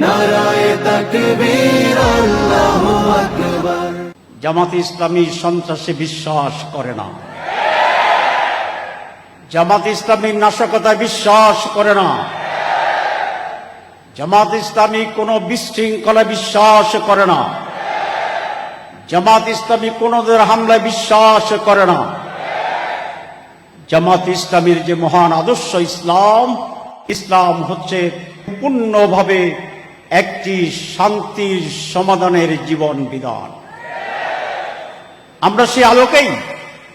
নারায় জামাত ইসলামী সন্ত্রাসে বিশ্বাস করে না। জামাত ইসলামী নাশকতায় বিশ্বাস করে না। জামাত ইসলামী কোনো বিশৃঙ্খলা বিশ্বাস করে না। জামাত ইসলামী কোনদের হামলায় বিশ্বাস করে না। জামাত ইসলামীর যে মহান আদর্শ ইসলাম ইসলাম হচ্ছে পূর্ণভাবে একটি শান্তির সমাধানের জীবন বিধান। আমরা সেই আলোকেই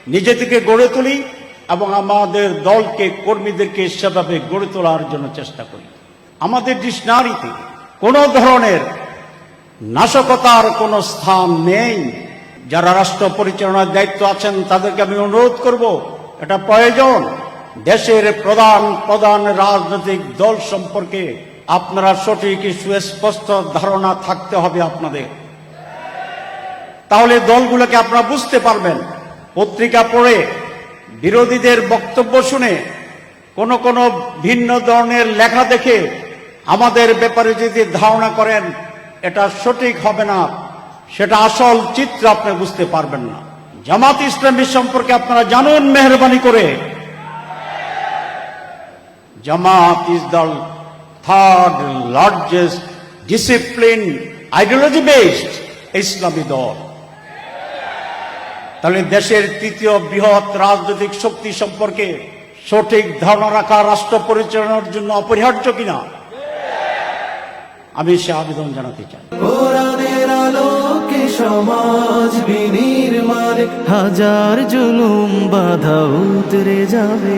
নিজে থেকে গড়ে তুলি এবং আমাদের দলকে, কর্মীদেরকে সেভাবে গড়ে তোলার জন্য চেষ্টা করি। আমাদের ডিকশনারিতে কোনো ধরনের নাশকতার কোনো স্থান নেই। যারা রাষ্ট্র পরিচালনার দায়িত্ব আছেন, তাদেরকে আমি অনুরোধ করব, এটা প্রয়োজন। দেশের প্রধান প্রধান রাজনৈতিক দল সম্পর্কে আপনারা সঠিক সুস্পষ্ট ধারণা থাকতে হবে আপনাদের। তাহলে দলগুলোকে আপনারা বুঝতে পারবেন। পত্রিকা পড়ে বিরোধীদের বক্তব্য শুনে কোন কোন ভিন্ন ধরনের লেখা দেখে আমাদের ব্যাপারে যদি ধারণা করেন, এটা সঠিক হবে না, সেটা আসল চিত্র আপনি বুঝতে পারবেন না। জামাত ইসলামী সম্পর্কে আপনারা জানুন মেহরবানি করে। Jamaat is the third largest discipline ideology based Islami দল তাহলে দেশের তৃতীয় বৃহৎ রাজনৈতিক শক্তি সম্পর্কে সঠিক ধারণা রাখা, রাষ্ট্র পরিচালনার জন্য অপরিহার্য কিনা? আমি সে আবেদন জানাতে চাই। সমাজ বিনির্মাণ হাজার জুলুম বাধা উতরে যাবে।